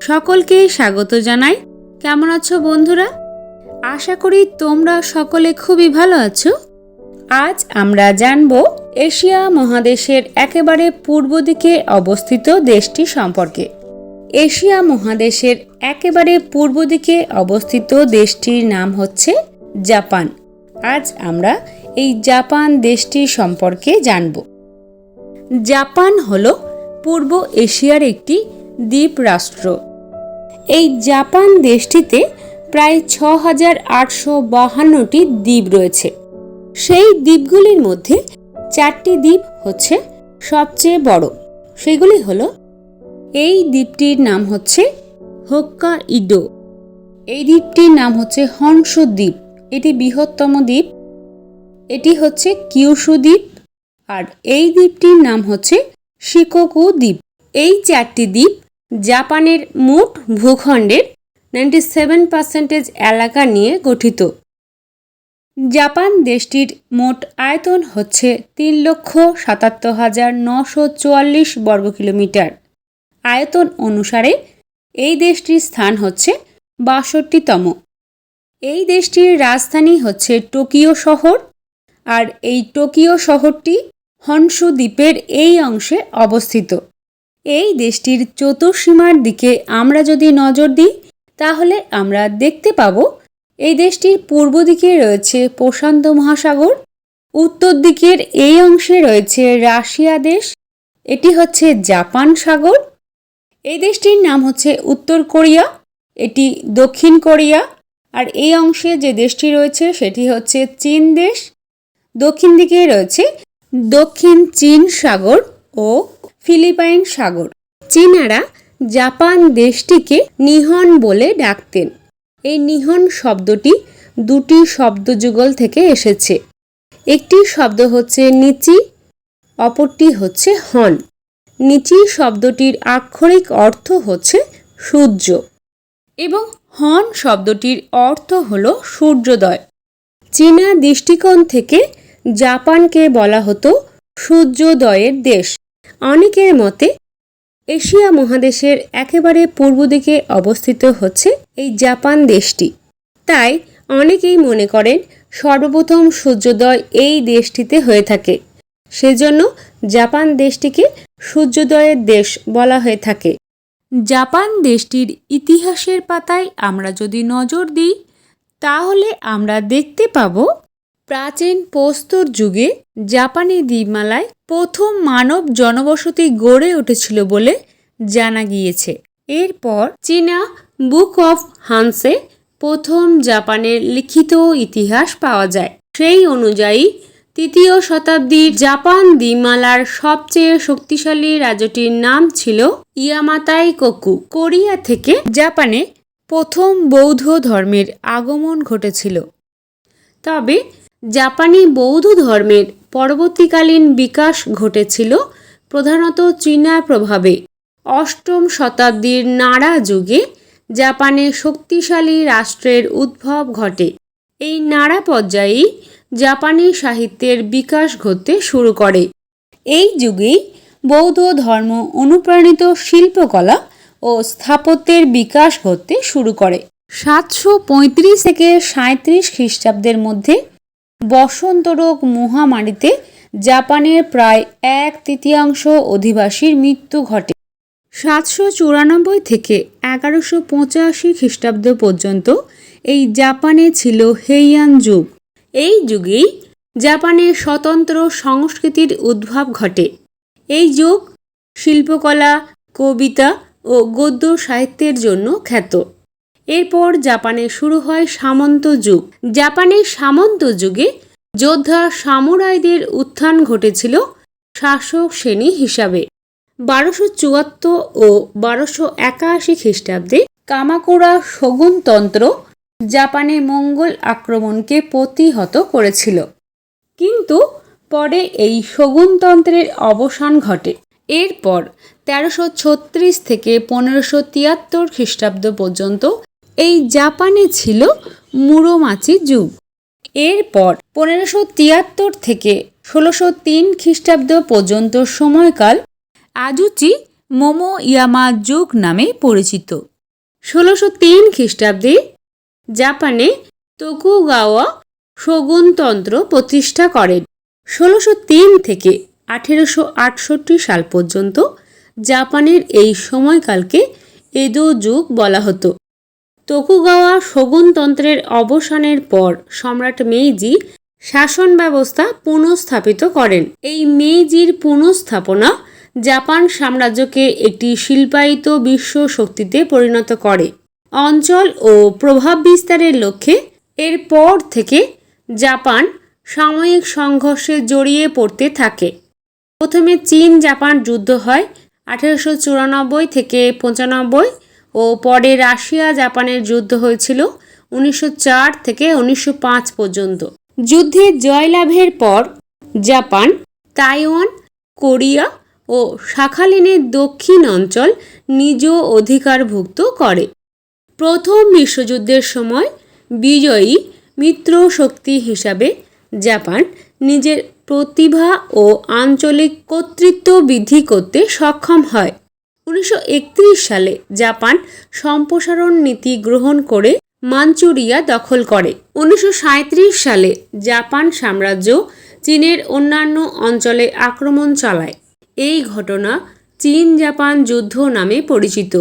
সকলকে স্বাগত জানাই। কেমন আছো বন্ধুরা? আশা করি তোমরা সকলে খুবই ভালো আছো। আজ আমরা জানব এশিয়া মহাদেশের একেবারে পূর্ব দিকে অবস্থিত দেশটি সম্পর্কে। এশিয়া মহাদেশের একেবারে পূর্ব দিকে অবস্থিত দেশটির নাম হচ্ছে জাপান। আজ আমরা এই জাপান দেশটি সম্পর্কে জানব। জাপান হল পূর্ব এশিয়ার একটি দ্বীপ রাষ্ট্র এই জাপান দেশটিতে প্রায় ছ হাজার আটশো বাহান্নটি দ্বীপ রয়েছে। সেই দ্বীপগুলির মধ্যে চারটি দ্বীপ হচ্ছে সবচেয়ে বড়। সেগুলি হলো, এই দ্বীপটির নাম হচ্ছে হোক্কা ইডো এই দ্বীপটির নাম হচ্ছে হংস দ্বীপ। এটি বৃহত্তম দ্বীপ। এটি হচ্ছে কিউশু দ্বীপ। আর এই দ্বীপটির নাম হচ্ছে শিকোকু দ্বীপ। এই চারটি দ্বীপ জাপানের মোট ভূখণ্ডের নাইনটি সেভেন পার্সেন্টেজ এলাকা নিয়ে গঠিত। জাপান দেশটির মোট আয়তন হচ্ছে তিন লক্ষ সাতাত্তর হাজার নশো চুয়াল্লিশ বর্গ কিলোমিটার। আয়তন অনুসারে এই দেশটির স্থান হচ্ছে বাষট্টিতম। এই দেশটির রাজধানী হচ্ছে টোকিও শহর আর এই টোকিও শহরটি হনসু দ্বীপের এই অংশে অবস্থিত। এই দেশটির চতুর্সীমার দিকে আমরা যদি নজর দিই, তাহলে আমরা দেখতে পাব, এই দেশটির পূর্ব দিকে রয়েছে প্রশান্ত মহাসাগর, উত্তর দিকের এই অংশে রয়েছে রাশিয়া দেশ, এটি হচ্ছে জাপান সাগর। এই দেশটির নাম হচ্ছে উত্তর কোরিয়া, এটি দক্ষিণ কোরিয়া, আর এই অংশে যে দেশটি রয়েছে সেটি হচ্ছে চীন দেশ। দক্ষিণ দিকে রয়েছে দক্ষিণ চীন সাগর ও ফিলিপাইন সাগর। চীনারা জাপান দেশটিকে নিহন বলে ডাকতেন। এই নিহন শব্দটি দুটি শব্দযুগল থেকে এসেছে। একটি শব্দ হচ্ছে নিচি, অপরটি হচ্ছে হন। নিচি শব্দটির আক্ষরিক অর্থ হচ্ছে সূর্য এবং হন শব্দটির অর্থ হল সূর্যোদয়। চীনা দৃষ্টিকোণ থেকে জাপানকে বলা হতো সূর্যোদয়ের দেশ। অনেকের মতে এশিয়া মহাদেশের একেবারে পূর্ব দিকে অবস্থিত হচ্ছে এই জাপান দেশটি। তাই অনেকেই মনে করেন সর্বপ্রথম সূর্যোদয় এই দেশটিতে হয়ে থাকে। সেজন্য জাপান দেশটিকে সূর্যোদয়ের দেশ বলা হয়ে থাকে। জাপান দেশটির ইতিহাসের পাতায় আমরা যদি নজর দিই, তাহলে আমরা দেখতে পাব প্রাচীন প্রস্তর যুগে জাপানি দ্বীপমালায় প্রথম মানব জনবসতি গড়ে উঠেছিল বলে জানা গিয়েছে। এরপর চীনা বুক অফ হান্সে প্রথম জাপানের লিখিত ইতিহাস পাওয়া যায়। সেই অনুযায়ী তৃতীয় শতাব্দীর জাপান দ্বীপমালার সবচেয়ে শক্তিশালী রাজ্যটির নাম ছিল ইয়ামাতাই কোকু। কোরিয়া থেকে জাপানে প্রথম বৌদ্ধ ধর্মের আগমন ঘটেছিল। তবে জাপানি বৌদ্ধ ধর্মের পরবর্তীকালীন বিকাশ ঘটেছিল, প্রধানত চীনা প্রভাবে। অষ্টম শতাব্দীর নাড়া যুগে জাপানে শক্তিশালী রাষ্ট্রের উদ্ভব ঘটে। এই নাড়া পর্যায়েই জাপানি সাহিত্যের বিকাশ ঘটতে শুরু করে। এই যুগেই বৌদ্ধ ধর্ম অনুপ্রাণিত শিল্পকলা ও স্থাপত্যের বিকাশ ঘটতে শুরু করে। সাতশো পঁয়ত্রিশ থেকে সাঁত্রিশ খ্রিস্টাব্দের মধ্যে বসন্ত রোগ মহামারীতে জাপানের প্রায় এক তৃতীয়াংশ অধিবাসীর মৃত্যু ঘটে। সাতশো চুরানব্বই থেকে এগারোশো পঁচাশি খ্রিস্টাব্দ পর্যন্ত এই জাপানে ছিল হেইয়ান যুগ। এই যুগেই জাপানের স্বতন্ত্র সংস্কৃতির উদ্ভব ঘটে। এই যুগ শিল্পকলা, কবিতা ও গদ্য সাহিত্যের জন্য খ্যাত। এরপর জাপানে শুরু হয় সামন্ত যুগ। জাপানের সামন্ত যুগে যোদ্ধা সামুরাইদের উত্থান ঘটেছিল শাসক শ্রেণি হিসাবে। বারোশো চুয়াত্তর ও বারোশো একাশি খ্রিস্টাব্দে কামাকুরা শগুনতন্ত্র জাপানে মঙ্গল আক্রমণকে প্রতিহত করেছিল। কিন্তু পরে এই শগুনতন্ত্রের অবসান ঘটে। এরপর তেরোশো ছত্রিশ থেকে পনেরোশো তিয়াত্তর খ্রিস্টাব্দ পর্যন্ত এই জাপানে ছিল মুরোমাচি যুগ। এরপর পনেরোশো তিয়াত্তর থেকে ষোলোশো তিন খ্রিস্টাব্দ পর্যন্ত সময়কাল আজুচি মোমো ইয়ামা যুগ নামে পরিচিত। ষোলোশো তিন খ্রিস্টাব্দে জাপানে তোকুগাওয়া শগুনতন্ত্র প্রতিষ্ঠা করেন। ষোলোশো তিন থেকে আঠেরোশো আটষট্টি সাল পর্যন্ত জাপানের এই সময়কালকে এদো যুগ বলা হতো। তোকুগাওয়া শগুনতন্ত্রের অবসানের পর সম্রাট মেইজি শাসন ব্যবস্থা পুনঃস্থাপিত করেন। এই মেইজির পুনঃস্থাপনা জাপান সাম্রাজ্যকে একটি শিল্পায়িত বিশ্ব শক্তিতে পরিণত করে। অঞ্চল ও প্রভাব বিস্তারের লক্ষ্যে এর পর থেকে জাপান সাময়িক সংঘর্ষে জড়িয়ে পড়তে থাকে। প্রথমে চীন জাপান যুদ্ধ হয় আঠেরোশো চুরানব্বই থেকে পঁচানব্বই ও পরে রাশিয়া, জাপানের যুদ্ধ হয়েছিল উনিশশো চার থেকে উনিশশো পাঁচ পর্যন্ত। যুদ্ধে জয়লাভের পর জাপান, তাইওয়ান, কোরিয়া ও শাখালিনের দক্ষিণ অঞ্চল নিজ অধিকারভুক্ত করে। প্রথম বিশ্বযুদ্ধের সময় বিজয়ী মিত্র শক্তি হিসাবে জাপান নিজের প্রতিভা ও আঞ্চলিক কর্তৃত্ব বৃদ্ধি করতে সক্ষম হয়। উনিশশো সালে জাপান সম্প্রসারণ নীতি গ্রহণ করে মাঞ্চুরিয়া দখল করে। উনিশশো সাঁইত্রিশ সালে জাপান সাম্রাজ্য চীনের অন্যান্য অঞ্চলে আক্রমণ চালায়। এই ঘটনা চীন জাপান যুদ্ধ নামে পরিচিত।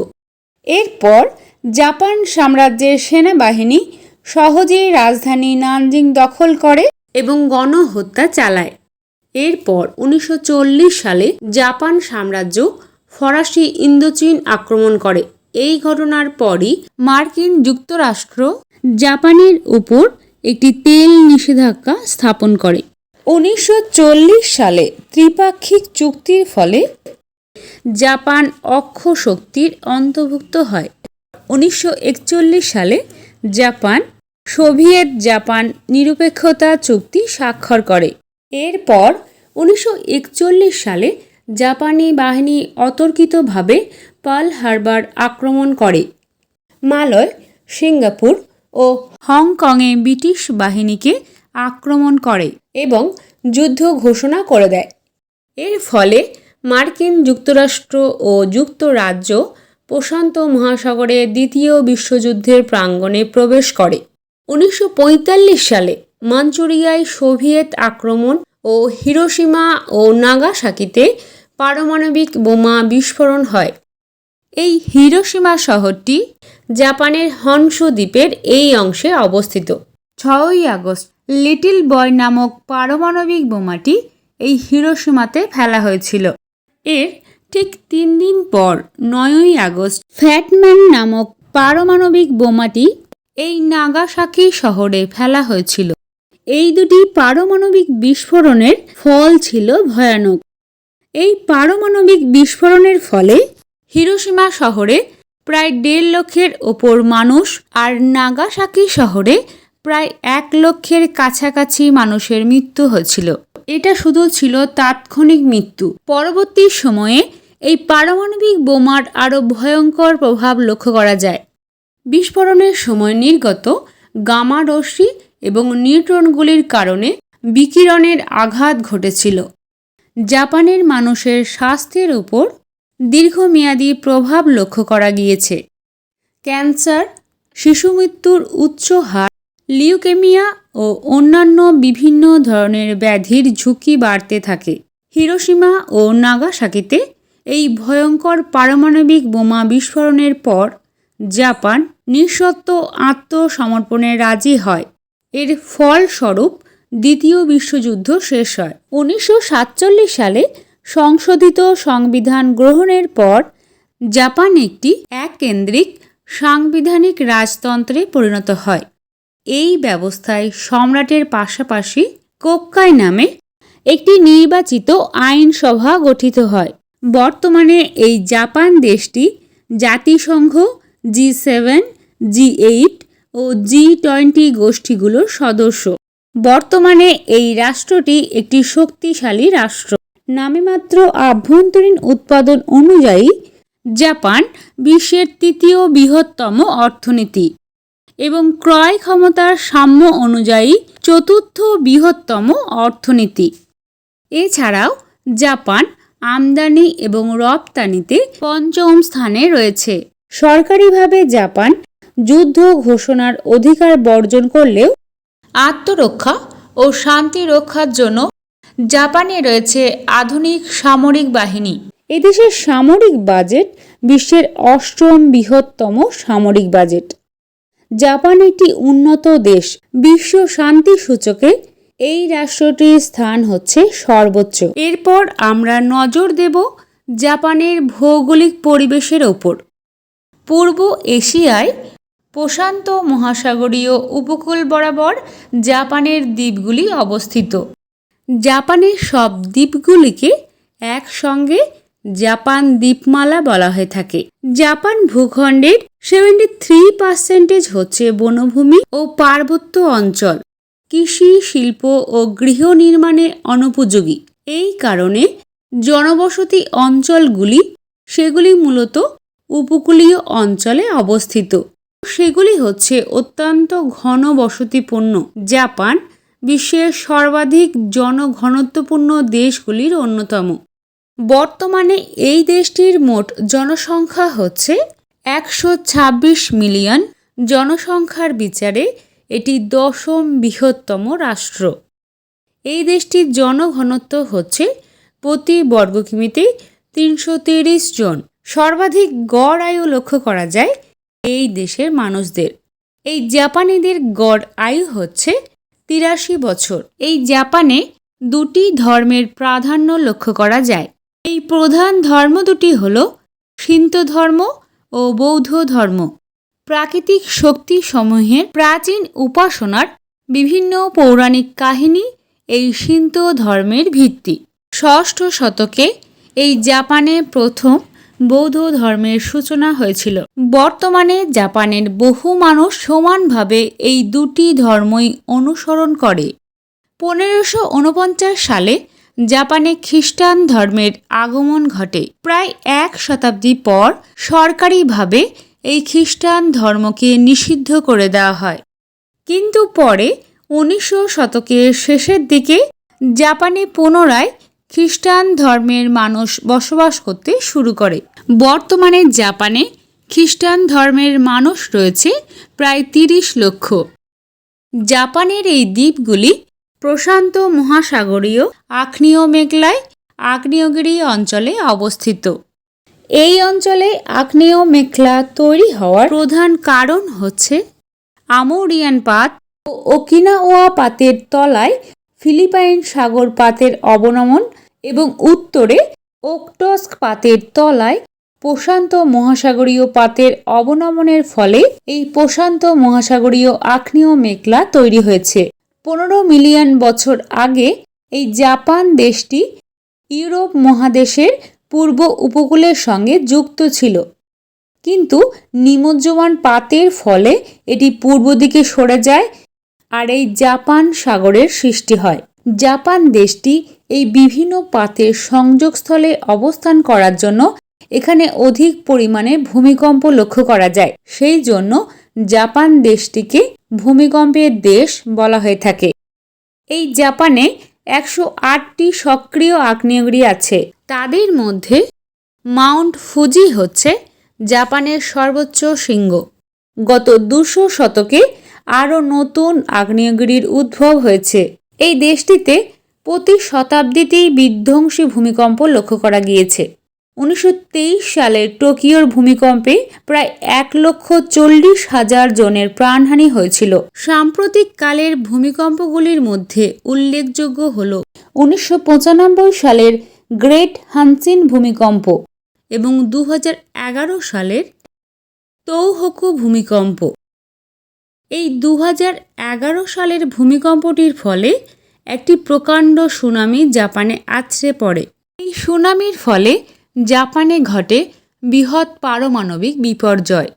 এরপর জাপান সাম্রাজ্যের সেনাবাহিনী সহজেই রাজধানী নানজিং দখল করে এবং গণহত্যা চালায়। এরপর উনিশশো চল্লিশ সালে জাপান সাম্রাজ্য ফরাসি ইন্দোচীন আক্রমণ করে। এই ঘটনার পরই মার্কিন যুক্তরাষ্ট্র জাপানের উপর একটি তেল নিষেধাজ্ঞা স্থাপন করে। উনিশশো চল্লিশ সালে ত্রিপাক্ষিক চুক্তির ফলে জাপান অক্ষ শক্তির অন্তর্ভুক্ত হয়। উনিশশো একচল্লিশ সালে জাপান সোভিয়েত জাপান নিরপেক্ষতা চুক্তি স্বাক্ষর করে। এরপর উনিশশো একচল্লিশ সালে জাপানি বাহিনী অতর্কিতভাবে পাল হারবার আক্রমণ করে। মালয়, সিঙ্গাপুর ও হংকংয়ে ব্রিটিশ বাহিনীকে আক্রমণ করে এবং যুদ্ধ ঘোষণা করে দেয়। এর ফলে মার্কিন যুক্তরাষ্ট্র ও যুক্তরাজ্য প্রশান্ত মহাসাগরে দ্বিতীয় বিশ্বযুদ্ধের প্রাঙ্গণে প্রবেশ করে। উনিশশো পঁয়তাল্লিশ সালে মাঞ্চুরিয়ায় সোভিয়েত আক্রমণ ও হিরোসীমা ও নাগাসাকিতে পারমাণবিক বোমা বিস্ফোরণ হয়। এই হিরোসীমা শহরটি জাপানের হনস দ্বীপের এই অংশে অবস্থিত। ছয়ই আগস্ট, লিটল বয় নামক পারমাণবিক বোমাটি এই হিরোসীমাতে ফেলা হয়েছিল। এর ঠিক তিন দিন পর, নয়ই আগস্ট, ফ্যাটম্যান নামক পারমাণবিক বোমাটি এই নাগাসাকি শহরে ফেলা হয়েছিল। এই দুটি পারমাণবিক বিস্ফোরণের ফল ছিল ভয়ানক। এই পারমাণবিক বিস্ফোরণের ফলে হিরোসীমা শহরে প্রায় দেড় লক্ষের ওপর মানুষ আর নাগাসাকি শহরে প্রায় এক লক্ষের কাছাকাছি মানুষের মৃত্যু হয়েছিল। এটা শুধু ছিল তাৎক্ষণিক মৃত্যু। পরবর্তী সময়ে এই পারমাণবিক বোমার আরও ভয়ঙ্কর প্রভাব লক্ষ্য করা যায়। বিস্ফোরণের সময় নির্গত গামা রশ্মি এবং নিউট্রনগুলির কারণে বিকিরণের আঘাত ঘটেছিল। জাপানের মানুষের স্বাস্থ্যের উপর দীর্ঘমেয়াদী প্রভাব লক্ষ্য করা গিয়েছে। ক্যান্সার, শিশু মৃত্যুর উচ্চ হার, লিউকেমিয়া ও অন্যান্য বিভিন্ন ধরনের ব্যাধির ঝুঁকি বাড়তে থাকে। হিরোসীমা ও নাগাসাকিতে এই ভয়ঙ্কর পারমাণবিক বোমা বিস্ফোরণের পর জাপান নিঃসত্ত্ব আত্মসমর্পণে রাজি হয়। এর ফলস্বরূপ দ্বিতীয় বিশ্বযুদ্ধ শেষ হয়। উনিশশো সাতচল্লিশ সালে সংশোধিত সংবিধান গ্রহণের পর জাপান একটি এককেন্দ্রিক সাংবিধানিক রাজতন্ত্রে পরিণত হয়। এই ব্যবস্থায় সম্রাটের পাশাপাশি কোক্কাই নামে একটি নির্বাচিত আইনসভা গঠিত হয়। বর্তমানে এই জাপান দেশটি জাতিসংঘ, জি সেভেন, জি এইট ও জি টোয়েন্টি গোষ্ঠীগুলোর সদস্য। বর্তমানে এই রাষ্ট্রটি একটি শক্তিশালী রাষ্ট্র। নামে মাত্র আভ্যন্তরীণ উৎপাদন অনুযায়ী জাপান বিশ্বের তৃতীয় বৃহত্তম অর্থনীতি এবং ক্রয় ক্ষমতার সাম্য অনুযায়ী চতুর্থ বৃহত্তম অর্থনীতি। এছাড়াও জাপান আমদানি এবং রপ্তানিতে পঞ্চম স্থানে রয়েছে। সরকারিভাবে জাপান যুদ্ধ ঘোষণার অধিকার বর্জন করলেও আত্মরক্ষা ও শান্তি রক্ষার জন্য জাপানে রয়েছে আধুনিক সামরিক বাহিনী। এদেশের সামরিক বাজেট বিশ্বের অষ্টম বৃহত্তম সামরিক বাজেট। জাপান একটি উন্নত দেশ। বিশ্ব শান্তি সূচকে এই রাষ্ট্রটির স্থান হচ্ছে সর্বোচ্চ। এরপর আমরা নজর দেব জাপানের ভৌগোলিক পরিবেশের ওপর। পূর্ব এশিয়ায় প্রশান্ত মহাসাগরীয় উপকূল বরাবর জাপানের দ্বীপগুলি অবস্থিত। জাপানের সব দ্বীপগুলিকে একসঙ্গে জাপান দ্বীপমালা বলা হয়ে থাকে। জাপান ভূখণ্ডের সেভেন্টি থ্রি পার্সেন্টেজ হচ্ছে বনভূমি ও পার্বত্য অঞ্চল। কৃষি, শিল্প ও গৃহ নির্মাণে অনুপযোগী। এই কারণে জনবসতি অঞ্চলগুলি সেগুলি মূলত উপকূলীয় অঞ্চলে অবস্থিত। সেগুলি হচ্ছে অত্যন্ত ঘন বসতিপূর্ণ জাপান বিশ্বের সর্বাধিক জনঘনত্বপূর্ণ দেশগুলির অন্যতম। বর্তমানে এই দেশটির মোট জনসংখ্যা হচ্ছে একশো ছাব্বিশ মিলিয়ন। জনসংখ্যার বিচারে এটি দশম বৃহত্তম রাষ্ট্র। এই দেশটির জনঘনত্ব হচ্ছে প্রতি বর্গ কিমিতে তিনশো জন। সর্বাধিক গড় আয়ু লক্ষ্য করা যায় এই দেশের মানুষদের। এই জাপানিদের গড় আয়ু হচ্ছে তিরাশি বছর। এই জাপানে দুটি ধর্মের প্রাধান্য লক্ষ্য করা যায়। এই প্রধান ধর্ম দুটি হল সিন্ত ধর্ম ও বৌদ্ধ ধর্ম। প্রাকৃতিক শক্তি সমূহের প্রাচীন উপাসনার বিভিন্ন পৌরাণিক কাহিনী এই সিন্ত ধর্মের ভিত্তি। ষষ্ঠ শতকে এই জাপানে প্রথম বৌদ্ধ ধর্মের সূচনা হয়েছিল। বর্তমানে জাপানের বহু মানুষ সমানভাবে এই দুটি ধর্মই অনুসরণ করে। পনেরোশো সালে জাপানে খ্রিস্টান ধর্মের আগমন ঘটে। প্রায় এক শতাব্দী পর সরকারিভাবে এই খ্রিস্টান ধর্মকে নিষিদ্ধ করে দেওয়া হয়। কিন্তু পরে উনিশশো শতকের শেষের দিকে জাপানে পুনরায় খ্রিস্টান ধর্মের মানুষ বসবাস করতে শুরু করে। বর্তমানে জাপানে খ্রিস্টান ধর্মের মানুষ রয়েছে প্রায় তিরিশ লক্ষ। জাপানের এই দ্বীপগুলি প্রশান্ত মহাসাগরীয় আগ্নেয় মেঘলায় আগ্নেয়গিরি অঞ্চলে অবস্থিত। এই অঞ্চলে আগ্নেয় মেঘলা তৈরি হওয়ার প্রধান কারণ হচ্ছে আমোরিয়ান পাত ও ওকিনাওয়া পাতের তলায় ফিলিপাইন সাগর পাতের অবনমন এবং উত্তরে ওকটস্ক পাতের তলায় প্রশান্ত মহাসাগরীয় পাতের অবনমনের ফলে এই প্রশান্ত মহাসাগরীয় আগ্নেয় মেঘলা তৈরি হয়েছে। পনেরো মিলিয়ন বছর আগে এই জাপান দেশটি ইউরোপ মহাদেশের পূর্ব উপকূলের সঙ্গে যুক্ত ছিল। কিন্তু নিমজ্জমান পাতের ফলে এটি পূর্ব দিকে সরে যায় আর এই জাপান সাগরের সৃষ্টি হয়। জাপান দেশটি এই বিভিন্ন পাতের সংযোগস্থলে অবস্থান করার জন্য এখানে অধিক পরিমাণে ভূমিকম্প লক্ষ্য করা যায়। সেই জন্য জাপান দেশটিকে ভূমিকম্পের দেশ বলা হয়ে থাকে। এই জাপানে একশো আটটি সক্রিয় আগ্নেয়গিরি আছে। তাদের মধ্যে মাউন্ট ফুজি হচ্ছে জাপানের সর্বোচ্চ শৃঙ্গ। গত দুশো শতকে আরও নতুন আগ্নেয়গিরির উদ্ভব হয়েছে। এই দেশটিতে প্রতি শতাব্দীতেই বিধ্বংসী ভূমিকম্প লক্ষ্য করা গিয়েছে। উনিশশো তেইশ সালের টোকিওর ভূমিকম্পে প্রায় এক লক্ষ চল্লিশ হাজার জনের প্রাণহানি হয়েছিল। সাম্প্রতিক কালের ভূমিকম্পগুলির মধ্যে উল্লেখযোগ্য হল উনিশশো পঁচানব্বই সালের গ্রেট হানসিন ভূমিকম্প এবং দু হাজার এগারো সালের তৌহকু ভূমিকম্প। এই দু হাজার এগারো সালের ভূমিকম্পটির ফলে একটি প্রকাণ্ড সুনামি জাপানে আছড়ে পড়ে। এই সুনামির ফলে জাপানে ঘটে বৃহৎ পারমাণবিক বিপর্যয়।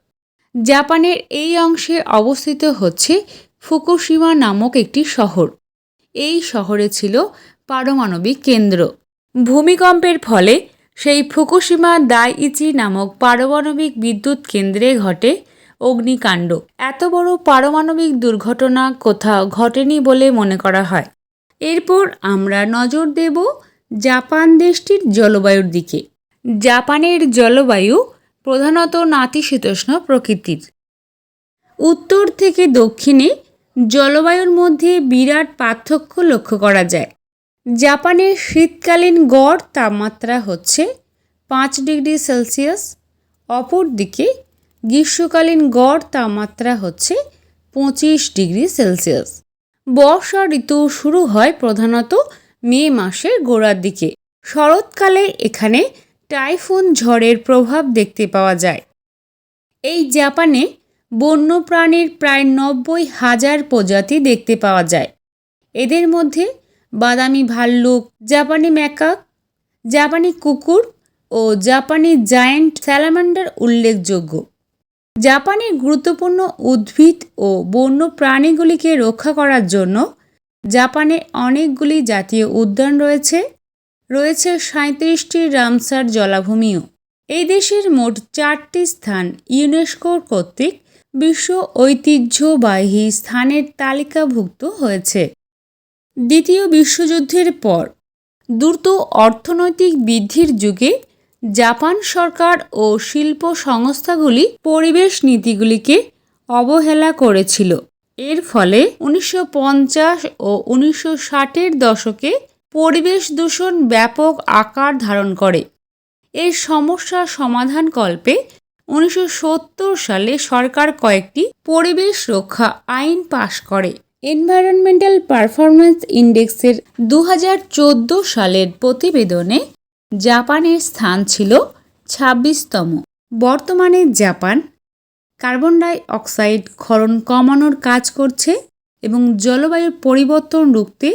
জাপানের এই অংশে অবস্থিত হচ্ছে ফুকুশিমা নামক একটি শহর। এই শহরে ছিল পারমাণবিক কেন্দ্র। ভূমিকম্পের ফলে সেই ফুকুশিমা দাইইচি নামক পারমাণবিক বিদ্যুৎ কেন্দ্রে ঘটে অগ্নিকাণ্ড। এত বড় পারমাণবিক দুর্ঘটনা কোথাও ঘটেনি বলে মনে করা হয়। এরপর আমরা নজর দেব জাপান দেশটির জলবায়ুর দিকে। জাপানের জলবায়ু প্রধানত নাতিশীতোষ্ণ প্রকৃতির। উত্তর থেকে দক্ষিণে জলবায়ুর মধ্যে বিরাট পার্থক্য লক্ষ্য করা যায়। জাপানের শীতকালীন গড় তাপমাত্রা হচ্ছে পাঁচ ডিগ্রি সেলসিয়াস, অপরদিকে গ্রীষ্মকালীন গড় তাপমাত্রা হচ্ছে পঁচিশ ডিগ্রি সেলসিয়াস। বর্ষা ঋতু শুরু হয় প্রধানত মে মাসের গোড়ার দিকে। শরৎকালে এখানে টাইফুন ঝড়ের প্রভাব দেখতে পাওয়া যায়। এই জাপানে বন্যপ্রাণীর প্রায় নব্বই হাজার প্রজাতি দেখতে পাওয়া যায়। এদের মধ্যে বাদামি ভাল্লুক, জাপানি ম্যাকাক জাপানি কুকুর ও জাপানি জায়েন্ট স্যালামান্ডার উল্লেখযোগ্য। জাপানের গুরুত্বপূর্ণ উদ্ভিদ ও বন্য প্রাণীগুলিকে রক্ষা করার জন্য জাপানে অনেকগুলি জাতীয় উদ্যান রয়েছে। রয়েছে সাঁত্রিশটি রামসার জলাভূমিও। এই দেশের মোট চারটি স্থান ইউনেস্কোর কর্তৃক বিশ্ব ঐতিহ্যবাহী স্থানের তালিকাভুক্ত হয়েছে। দ্বিতীয় বিশ্বযুদ্ধের পর দ্রুত অর্থনৈতিক বৃদ্ধির যুগে জাপান সরকার ও শিল্প সংস্থাগুলি পরিবেশ নীতিগুলিকে অবহেলা করেছিল। এর ফলে উনিশশো পঞ্চাশ ও উনিশশো ষাটের দশকে পরিবেশ দূষণ ব্যাপক আকার ধারণ করে। এর সমস্যা সমাধান কল্পে উনিশশো সত্তর সালে সরকার কয়েকটি পরিবেশ রক্ষা আইন পাশ করে। এনভায়রনমেন্টাল পারফরম্যান্স ইন্ডেক্সের দু হাজার চোদ্দ সালের প্রতিবেদনে জাপানের স্থান ছিল ছাব্বিশতম। বর্তমানে জাপান কার্বন ডাই অক্সাইড ক্ষরণ কমানোর কাজ করছে এবং জলবায়ুর পরিবর্তন রুখতে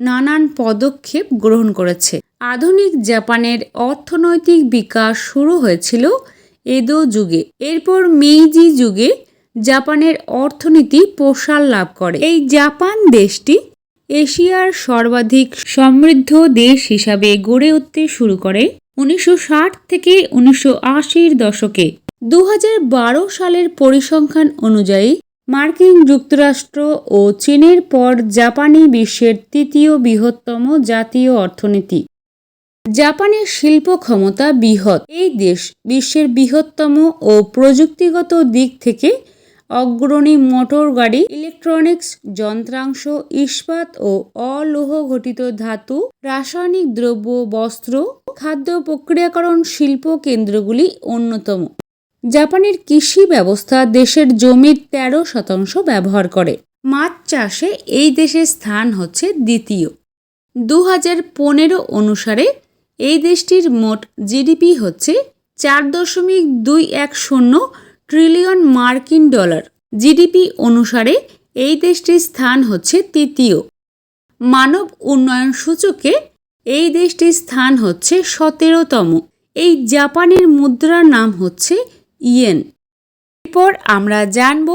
নানান পদক্ষেপ গ্রহণ করেছে। আধুনিক জাপানের অর্থনৈতিক বিকাশ শুরু হয়েছিল এদো যুগে। এরপর মেইজি যুগে জাপানের অর্থনীতি প্রসার লাভ করে। এই জাপান দেশটি এশিয়ার সর্বাধিক সমৃদ্ধ দেশ হিসাবে গড়ে উঠতে শুরু করে উনিশশো ষাট থেকে উনিশশো দশকে। দু হাজার বারো সালের পরিসংখ্যান অনুযায়ী, মার্কিন যুক্তরাষ্ট্র ও চীনের পর জাপানি বিশ্বের তৃতীয় বৃহত্তম জাতীয় অর্থনীতি। জাপানের শিল্প ক্ষমতা বৃহৎ। এই দেশ বিশ্বের বৃহত্তম ও প্রযুক্তিগত দিক থেকে অগ্রণী মোটর গাড়ি ইলেকট্রনিক্স যন্ত্রাংশ, ইস্পাত ও অলোহ ঘটিত ধাতু, রাসায়নিক দ্রব্য, বস্ত্র, খাদ্য প্রক্রিয়াকরণ শিল্প কেন্দ্রগুলি অন্যতম। জাপানের কৃষি ব্যবস্থা দেশের জমির তেরো শতাংশ ব্যবহার করে। মাছ চাষে এই দেশের স্থান হচ্ছে দ্বিতীয়। দু হাজার পনেরো অনুসারে এই দেশটির মোট জিডিপি হচ্ছে চার দশমিক দুই এক শূন্য ট্রিলিয়ন মার্কিন ডলার জিডিপি অনুসারে এই দেশটির স্থান হচ্ছে তৃতীয়। মানব উন্নয়ন সূচকে এই দেশটির স্থান হচ্ছে সতেরোতম। এই জাপানের মুদ্রার নাম হচ্ছে ইয়েন। এরপর আমরা জানব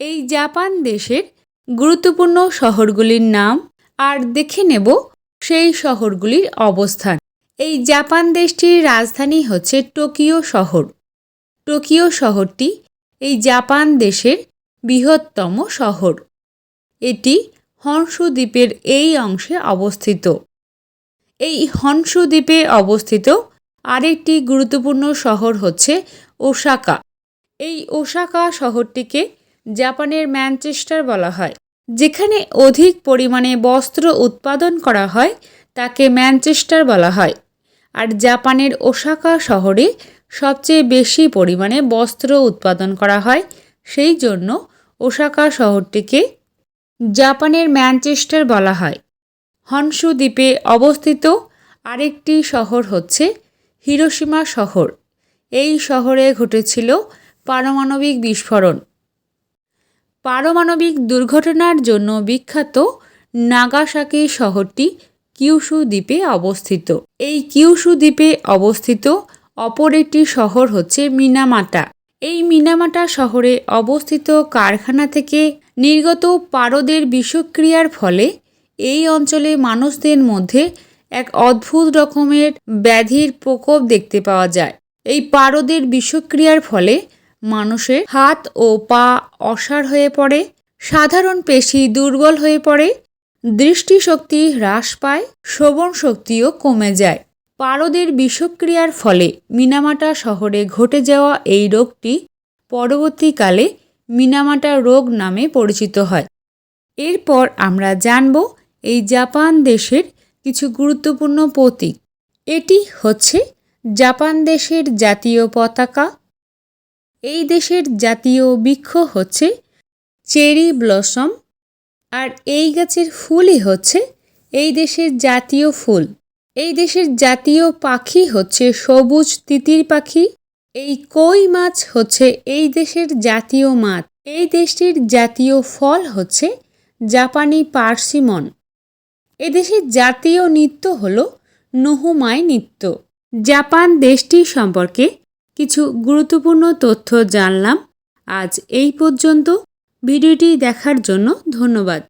এই জাপান দেশের গুরুত্বপূর্ণ শহরগুলির নাম আর দেখে নেব সেই শহরগুলির অবস্থান। এই জাপান দেশটির রাজধানী হচ্ছে টোকিও শহর। টোকিও শহরটি এই জাপান দেশের বৃহত্তম শহর। এটি হনসু দ্বীপের এই অংশে অবস্থিত। এই হনসু দ্বীপে অবস্থিত আরেকটি গুরুত্বপূর্ণ শহর হচ্ছে ওসাকা। এই ওসাকা শহরটিকে জাপানের ম্যানচেস্টার বলা হয়। যেখানে অধিক পরিমাণে বস্ত্র উৎপাদন করা হয়, তাকে ম্যানচেস্টার বলা হয়। আর জাপানের ওসাকা শহরে সবচেয়ে বেশি পরিমাণে বস্ত্র উৎপাদন করা হয়। সেই জন্য ওসাকা শহরটিকে জাপানের ম্যানচেস্টার বলা হয়। হনসু দ্বীপে অবস্থিত আরেকটি শহর হচ্ছে হিরোসীমা শহর। এই শহরে ঘটেছিল পারমাণবিক বিস্ফোরণ। পারমাণবিক দুর্ঘটনার জন্য বিখ্যাত নাগাসাকি শহরটি কিউশু দ্বীপে অবস্থিত। এই কিউশু দ্বীপে অবস্থিত অপর একটি শহর হচ্ছে মিনামাটা। এই মিনামাটা শহরে অবস্থিত কারখানা থেকে নির্গত পারদের বিষক্রিয়ার ফলে এই অঞ্চলে মানুষদের মধ্যে এক অদ্ভুত রকমের ব্যাধির প্রকোপ দেখতে পাওয়া যায়। এই পারদের বিষক্রিয়ার ফলে মানুষের হাত ও পা অসাড় হয়ে পড়ে, সাধারণ পেশি দুর্বল হয়ে পড়ে, দৃষ্টিশক্তি হ্রাস পায় শ্রবণ শক্তিও কমে যায়। পারদের বিষক্রিয়ার ফলে মিনামাটা শহরে ঘটে যাওয়া এই রোগটি পরবর্তীকালে মিনামাটা রোগ নামে পরিচিত হয়। এরপর আমরা জানব এই জাপান দেশের কিছু গুরুত্বপূর্ণ প্রতীক। এটি হচ্ছে জাপান দেশের জাতীয় পতাকা। এই দেশের জাতীয় বৃক্ষ হচ্ছে চেরি ব্লসম। আর এই গাছের ফুলই হচ্ছে এই দেশের জাতীয় ফুল। এই দেশের জাতীয় পাখি হচ্ছে সবুজ তিতির পাখি। এই কই মাছ হচ্ছে এই দেশের জাতীয় মাছ। এই দেশটির জাতীয় ফল হচ্ছে জাপানি পার্সিমন। এদেশের জাতীয় নৃত্য হল নোহুমাই নৃত্য। জাপান দেশটি সম্পর্কে কিছু গুরুত্বপূর্ণ তথ্য জানলাম। আজ এই পর্যন্ত। ভিডিওটি দেখার জন্য ধন্যবাদ।